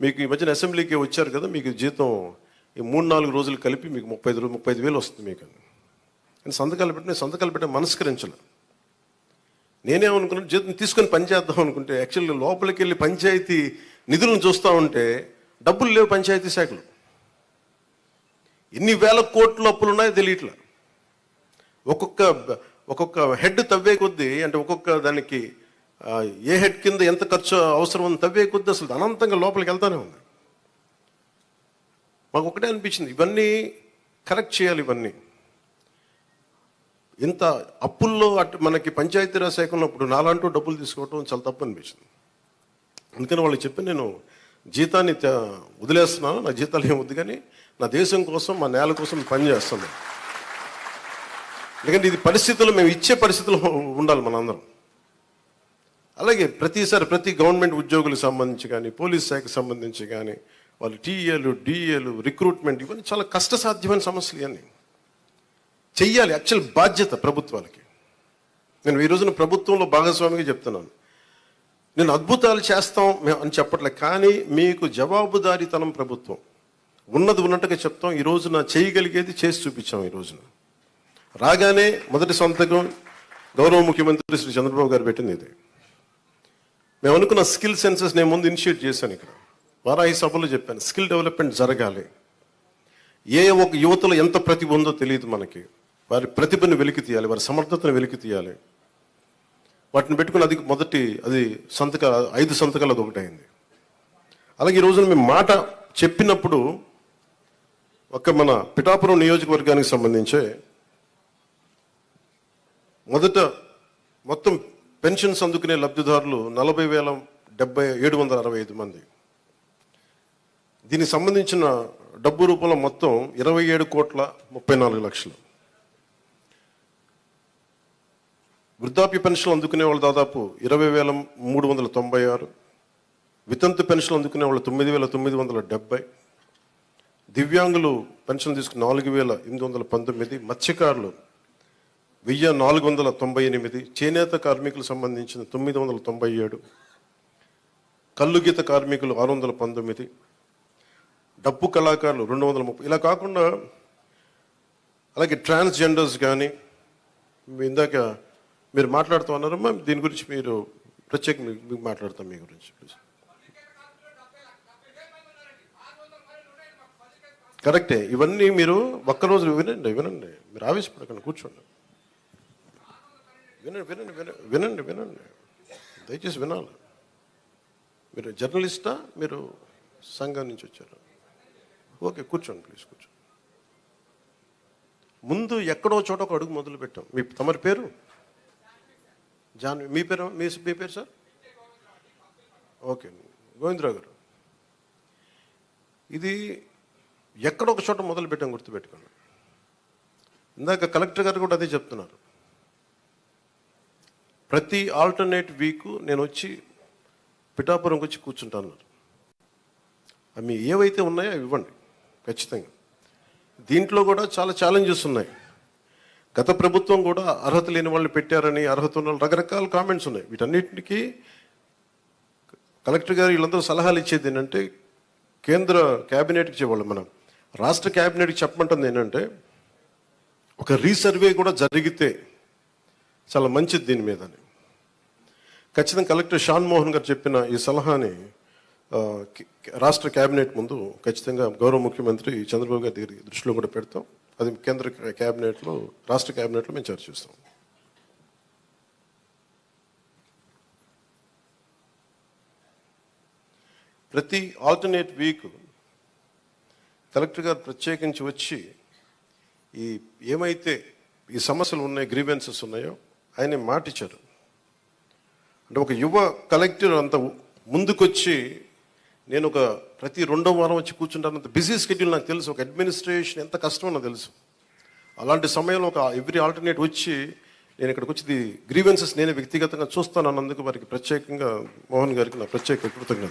మీకు ఈ మధ్యన అసెంబ్లీకి వచ్చారు కదా మీకు జీతం ఈ మూడు నాలుగు రోజులు కలిపి మీకు ముప్పై ఐదు ముప్పై ఐదు వేలు వస్తుంది మీకు. అని నేను సంతకాలు పెట్టి నేను సంతకాలు పెట్టి మనస్కరించలే నేనేమనుకున్నాను జీతం తీసుకొని పని చేద్దాం అనుకుంటే యాక్చువల్గా లోపలికి వెళ్ళి పంచాయతీ నిధులను చూస్తూ ఉంటే డబ్బులు లేవు పంచాయతీ శాఖలు. ఎన్ని వేల కోట్ల అప్పులు ఉన్నాయో తెలియట్లే. ఒక్కొక్క ఒక్కొక్క హెడ్ తవ్వే కొద్దీ అంటే ఒక్కొక్క దానికి ఏ హెడ్ కింద ఎంత ఖర్చు అవసరం ఉంది తవ్వే కొద్ది అసలు అనంతంగా లోపలికి వెళ్తానే ఉంది. మాకు ఒకటే అనిపించింది ఇవన్నీ కరెక్ట్ చేయాలి ఇవన్నీ. ఇంత అప్పుల్లో అటు మనకి పంచాయతీరాజ్ శాఖ ఉన్నప్పుడు నాలాంటూ డబ్బులు తీసుకోవటం చాలా తప్పు అనిపించింది. అందుకని వాళ్ళకి చెప్పి నేను జీతాన్ని వదిలేస్తున్నాను నా జీతాలు ఏం వద్దు కానీ నా దేశం కోసం మా నేల కోసం పనిచేస్తున్నాను ఎందుకంటే ఇది పరిస్థితులు మేము ఇచ్చే పరిస్థితులు ఉండాలి మనందరం. అలాగే ప్రతిసారి ప్రతి గవర్నమెంట్ ఉద్యోగులకు సంబంధించి కానీ పోలీస్ శాఖకు సంబంధించి కానీ వాళ్ళు టీఏలు డిఏలు రిక్రూట్మెంట్ ఇవన్నీ చాలా కష్టసాధ్యమైన సమస్యలు ఇవన్నీ. చెయ్యాలి యాక్చువల్ బాధ్యత ప్రభుత్వాలకి. నేను ఈ రోజున ప్రభుత్వంలో భాగస్వామిగా చెప్తున్నాను. నేను అద్భుతాలు చేస్తాం మేము అని చెప్పట్లే కానీ మీకు జవాబుదారీతనం ప్రభుత్వం. ఉన్నది ఉన్నట్టుగా చెప్తాం ఈ రోజున చేయగలిగేది చేసి చూపించాం ఈ రోజున. రాగానే మొదటి సంతకం గౌరవ ముఖ్యమంత్రి శ్రీ చంద్రబాబు గారు పెట్టింది ఇది. మేము అనుకున్న స్కిల్ సెన్సెస్ నేను ముందు ఇనిషియేట్ చేశాను ఇక్కడ. వారాహి సభలో చెప్పాను స్కిల్ డెవలప్మెంట్ జరగాలి. ఏ ఒక యువతలో ఎంత ప్రతిభ ఉందో తెలియదు మనకి. వారి ప్రతిభను వెలికి తీయాలి వారి సమర్థతను వెలికి తీయాలి. వాటిని పెట్టుకుని అది మొదటి అది సంతక ఐదు సంతకాలు అది ఒకటి అయింది. అలాగే ఈ రోజున మేము మాట చెప్పినప్పుడు ఒక మన పిఠాపురం నియోజకవర్గానికి సంబంధించే మొదట మొత్తం పెన్షన్స్ అందుకునే లబ్ధిదారులు నలభై వేల డెబ్బై ఏడు వందల అరవై ఐదు మంది. దీనికి సంబంధించిన డబ్బు రూపంలో మొత్తం ఇరవై ఏడు కోట్ల ముప్పై నాలుగు లక్షలు. వృద్ధాప్య పెన్షన్లు అందుకునే వాళ్ళు దాదాపు ఇరవై వేల మూడు వందల తొంభై ఆరు. వితంతు పెన్షన్లు అందుకునే వాళ్ళు తొమ్మిది వేల తొమ్మిది వందల డెబ్బై. దివ్యాంగులు పెన్షన్ తీసుకుని నాలుగు వేల ఎనిమిది వందల పంతొమ్మిది. మత్స్యకారులు వెయ్యి నాలుగు వందల తొంభై ఎనిమిది చేనేత కార్మికులకు సంబంధించిన తొమ్మిది వందల తొంభై ఏడు కల్లుగీత కార్మికులు ఆరు వందల పంతొమ్మిది డప్పు కళాకారులు రెండు వందల ముప్పై. ఇలా కాకుండా అలాగే ట్రాన్స్జెండర్స్ కానీ ఇందాక మీరు మాట్లాడుతూ ఉన్నారమ్మా దీని గురించి మీరు ప్రత్యేక మీకు మాట్లాడతాం మీ గురించి ప్లీజ్ కరెక్టే ఇవన్నీ మీరు ఒక్కరోజు వినండి వినండి. మీరు ఆవేశపడకండి కూర్చోండి. వినండి వినండి వినండి వినండి దయచేసి వినాలి. మీరు జర్నలిస్టా? మీరు సంఘం నుంచి వచ్చారు? ఓకే కూర్చోండి ప్లీజ్ కూర్చోండి. ముందు ఎక్కడో చోట ఒక అడుగు మొదలు పెట్టాం. మీ తమరి పేరు? జాన్ మీ పేరు మీ మీ పేరు సార్? ఓకే గోవిందరావు గారు. ఇది ఎక్కడ ఒక చోట మొదలు పెట్టాం గుర్తుపెట్టుకోండి. ఇందాక కలెక్టర్ గారు కూడా అదే చెప్తున్నారు. ప్రతి ఆల్టర్నేట్ వీక్ నేను వచ్చి పిఠాపురంకి వచ్చి కూర్చుంటాను. అవి ఏవైతే ఉన్నాయో అవి ఇవ్వండి ఖచ్చితంగా. దీంట్లో కూడా చాలా ఛాలెంజెస్ ఉన్నాయి. గత ప్రభుత్వం కూడా అర్హత లేని వాళ్ళని పెట్టారని అర్హత ఉన్న రకరకాల కామెంట్స్ ఉన్నాయి. వీటన్నిటికీ కలెక్టర్ గారు వీళ్ళందరూ సలహాలు ఇచ్చేది ఏంటంటే కేంద్ర క్యాబినెట్కి చెప్పాలి మనం. రాష్ట్ర క్యాబినెట్కి చెప్పమంటుంది ఏంటంటే ఒక రీసర్వే కూడా జరిగితే చాలా మంచిది దీని మీదని ఖచ్చితంగా కలెక్టర్ షాన్ మోహన్ గారు చెప్పిన ఈ సలహాని రాష్ట్ర కేబినెట్ ముందు ఖచ్చితంగా గౌరవ ముఖ్యమంత్రి చంద్రబాబు గారి దగ్గర దృష్టిలో కూడా పెడతాం. అది కేంద్ర కేబినెట్లో రాష్ట్ర కేబినెట్లో మేము చర్చిస్తాం ప్రతి ఆల్టర్నేట్ వీక్ కలెక్టర్ గారు ప్రత్యేకించి వచ్చి ఈ ఏమైతే ఈ సమస్యలు ఉన్నాయి గ్రీవెన్సెస్ ఉన్నాయో ఆయన మాట ఇచ్చారు అంటే ఒక యువ కలెక్టర్ అంత ముందుకొచ్చి నేను ఒక ప్రతి రెండో వారం వచ్చి కూర్చుంటానంత బిజీ స్కెడ్యూల్ నాకు తెలుసు. ఒక అడ్మినిస్ట్రేషన్ ఎంత కష్టమో నాకు తెలుసు. అలాంటి సమయంలో ఒక ఎవ్రీ ఆల్టర్నేట్ వచ్చి నేను ఇక్కడికి వచ్చి గ్రీవెన్సెస్ నేనే వ్యక్తిగతంగా చూస్తాను అన్నందుకు వారికి ప్రత్యేకంగా మోహన్ గారికి నా ప్రత్యేక కృతజ్ఞత